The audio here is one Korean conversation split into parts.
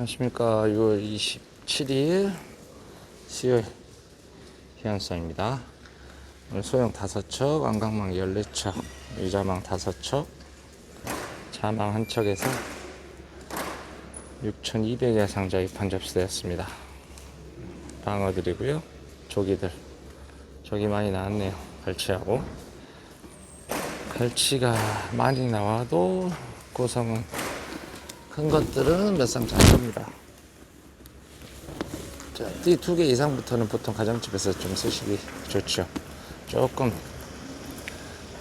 안녕하십니까. 6월 27일 수요일 희한성입니다. 오늘 소형 5척 안강망 14척 유자망 5척 자망 한 척에서 6,200여 상자 입판 접수되었습니다. 방어들이고요. 조기들. 조기 많이 나왔네요. 갈치하고. 갈치가 많이 나와도 고성은 큰 것들은 몇안 겁니다. 자, 띠 두 개 이상부터는 보통 가정집에서 좀 쓰시기 좋죠. 조금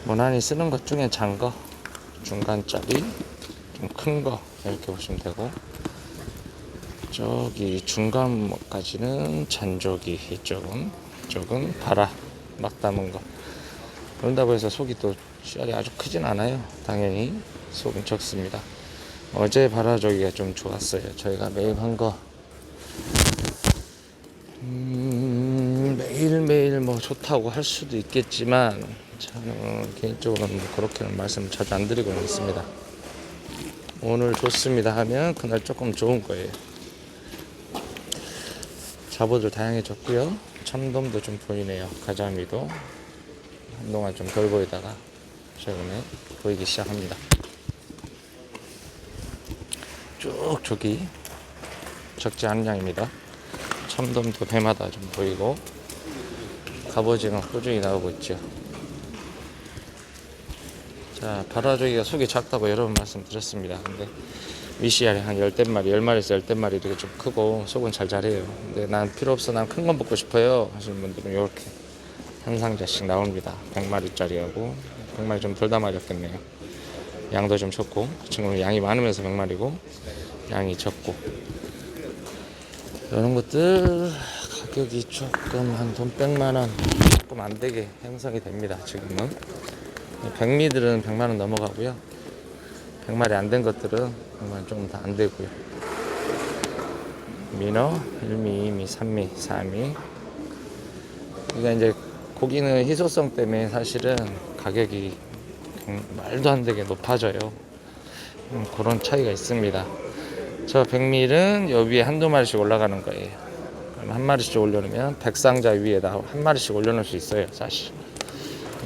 무난히 쓰는 것 중에 장 거, 중간짜리, 좀 큰 거 이렇게 보시면 되고 저기 중간까지는 잔조기 이쪽은 이쪽은 바라 막 담은 거 그런다고 해서 속이 또 씨알이 아주 크진 않아요. 당연히 속은 적습니다. 어제 바라저기가 좀 좋았어요. 저희가 매일 한 거. 음, 매일매일 뭐 좋다고 할 수도 있겠지만, 저는 개인적으로는 뭐 그렇게는 말씀을 자주 안 드리고 있습니다. 오늘 좋습니다 하면 그날 조금 좋은 거예요. 잡어들 다양해졌고요. 참돔도 좀 보이네요. 가자미도 한동안 좀 덜 보이다가 최근에 보이기 시작합니다. 쭉 저기 적지 않은 양입니다. 참돔도 배마다 좀 보이고 갑오징어 꾸준히 나오고 있죠. 자, 바라저기가 속이 작다고 여러 번 말씀드렸습니다. 근데 위시알이 한 열댓 마리, 열 마리에서 열댓 마리 이렇게 좀 크고 속은 잘 자래요. 근데 난 필요 없어, 난 큰 건 먹고 싶어요 하시는 분들은 이렇게 한 상자씩 나옵니다. 100마리짜리하고 100마리 좀 덜 담아졌겠네요. 양도 좀 적고 지금 양이 많으면서 100마리고 양이 적고 이런 것들 가격이 조금 한돈 100만 원 조금 안 되게 형성이 됩니다. 지금은 백미들은 100만 원 넘어가고요. 100마리 안 된 것들은 100만 조금 더안 되고요. 민어, 1미, 2미, 3미, 4미. 그러니까 이제 고기는 희소성 때문에 사실은 가격이 음, 말도 안 되게 높아져요. 음, 그런 차이가 있습니다. 저 백밀은 여 위에 한두 마리씩 올라가는 거예요. 그럼 한 마리씩 올려놓으면 백상자 위에다 한 마리씩 올려놓을 수 있어요, 사실.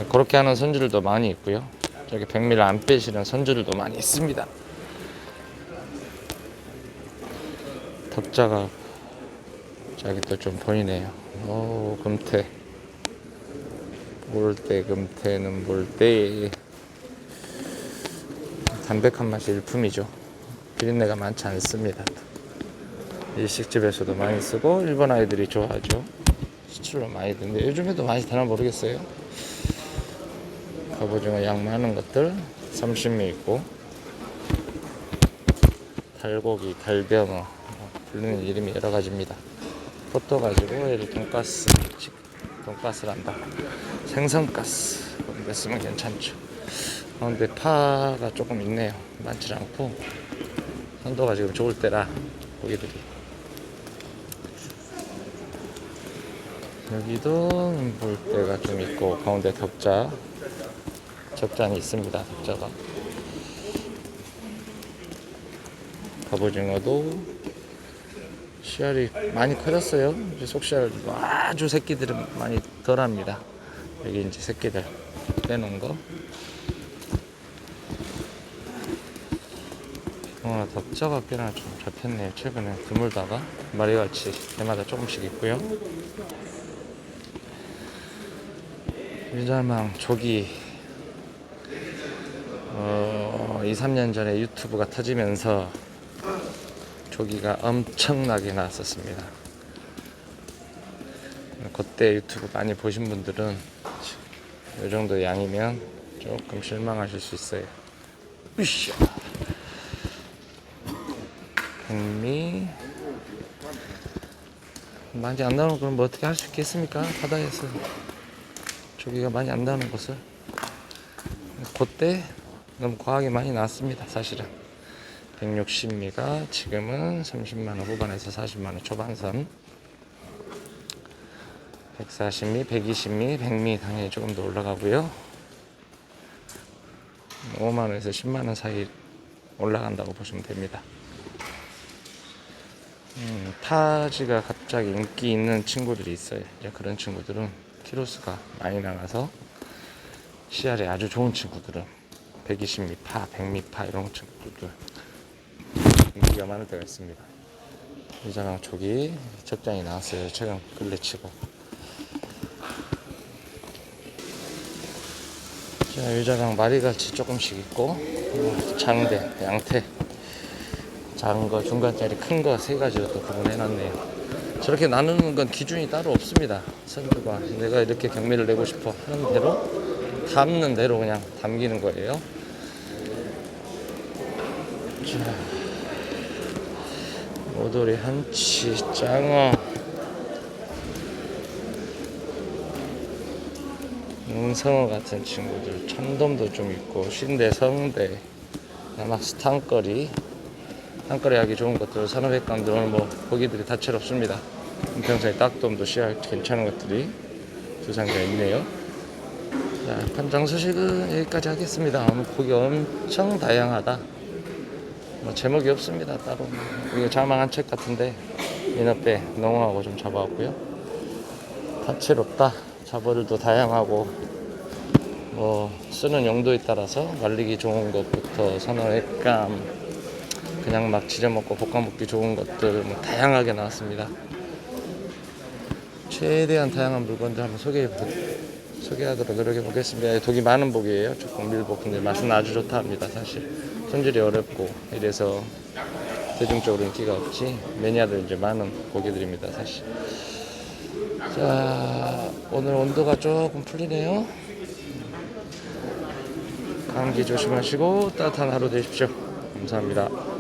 그렇게 하는 선주들도 많이 있고요. 저기 백밀을 안 빼시는 선주들도 많이 있습니다. 덕자가 저기 또 좀 보이네요. 오, 금태. 몰대, 금태는 몰대. 담백한 맛이 일품이죠. 비린내가 많지 않습니다. 일식집에서도 많이 쓰고 일본 아이들이 좋아하죠. 수출로 많이 드는데 요즘에도 많이 되나 모르겠어요. 갑오징어 양 많은 것들 30미 있고 달고기, 달병어 뭐 부르는 이름이 여러 가지입니다. 포토 가지고 얘를 돈가스, 돈가스란다. 생선가스 데 쓰면 괜찮죠. 어, 근데 파가 조금 있네요. 많지 않고 선도가 지금 좋을 때라 고기들이 여기도 볼 때가 좀 있고 가운데 덕자 적장이 있습니다. 덕자가 갑오징어도 씨알이 많이 커졌어요. 이제 속씨알 아주 새끼들은 많이 덜합니다. 여기 이제 새끼들 빼놓은 거. 어, 덕자가 꽤나 좀 잡혔네요. 최근에 드물다가 마리같이 대마다 조금씩 있고요. 유자망 조기 어, 2, 3년 전에 유튜브가 터지면서 조기가 엄청나게 나왔었습니다. 그때 유튜브 많이 보신 분들은 이 정도 양이면 조금 실망하실 수 있어요. 으쌰. 백미 많이 안 나오는 그럼 뭐 어떻게 할 수 있겠습니까? 바다에서 조기가 많이 안 나오는 곳을 그때 너무 과하게 많이 나왔습니다. 사실은 160미가 지금은 30만원 후반에서 40만원 초반선 140미, 120미, 100미 당연히 조금 더 올라가고요. 5만원에서 10만원 사이 올라간다고 보시면 됩니다. 음, 타지가 갑자기 인기 있는 친구들이 있어요. 이제 그런 친구들은 키로수가 많이 나가서 CR이 아주 좋은 친구들은 120미 파, 100미 파 이런 친구들 인기가 많을 때가 있습니다. 유자강 촉이 적당히 나왔어요. 최근 근래 치고. 자, 유자강 마리같이 조금씩 있고 어, 장대, 양태 작은 거, 중간짜리, 큰 거 세 가지로 또 구분해놨네요. 저렇게 나누는 건 기준이 따로 없습니다. 선두가 내가 이렇게 경매를 내고 싶어 하는 대로 담는 대로 그냥 담기는 거예요. 자, 오돌이 한치, 짱어, 음성어 같은 친구들, 참돔도 좀 있고, 신대, 성대, 아마 스탕거리, 한거리 하기 좋은 것들, 산업획감들 오늘 뭐 고기들이 다채롭습니다. 평소에 딱돔도 씨알 괜찮은 것들이 두 상자 있네요. 자, 판정 소식은 여기까지 하겠습니다. 오늘 고기 엄청 다양하다. 뭐 제목이 없습니다 따로. 이거 자망한 책 같은데 인어배 농어하고 좀 잡아왔고요. 다채롭다. 자버들도 다양하고 뭐 쓰는 용도에 따라서 말리기 좋은 것부터 산업획감 그냥 막 지져 먹고 볶아 먹기 좋은 것들 뭐 다양하게 나왔습니다. 최대한 다양한 물건들 한번 소개해 보, 소개하도록 노력해 보겠습니다. 독이 많은 복이에요. 조금 밀복 근데 맛은 아주 좋다 합니다. 사실 손질이 어렵고 이래서 대중적으로 인기가 없지 매니아들 이제 많은 고기들입니다. 사실. 자 오늘 온도가 조금 풀리네요. 감기 조심하시고 따뜻한 하루 되십시오. 감사합니다.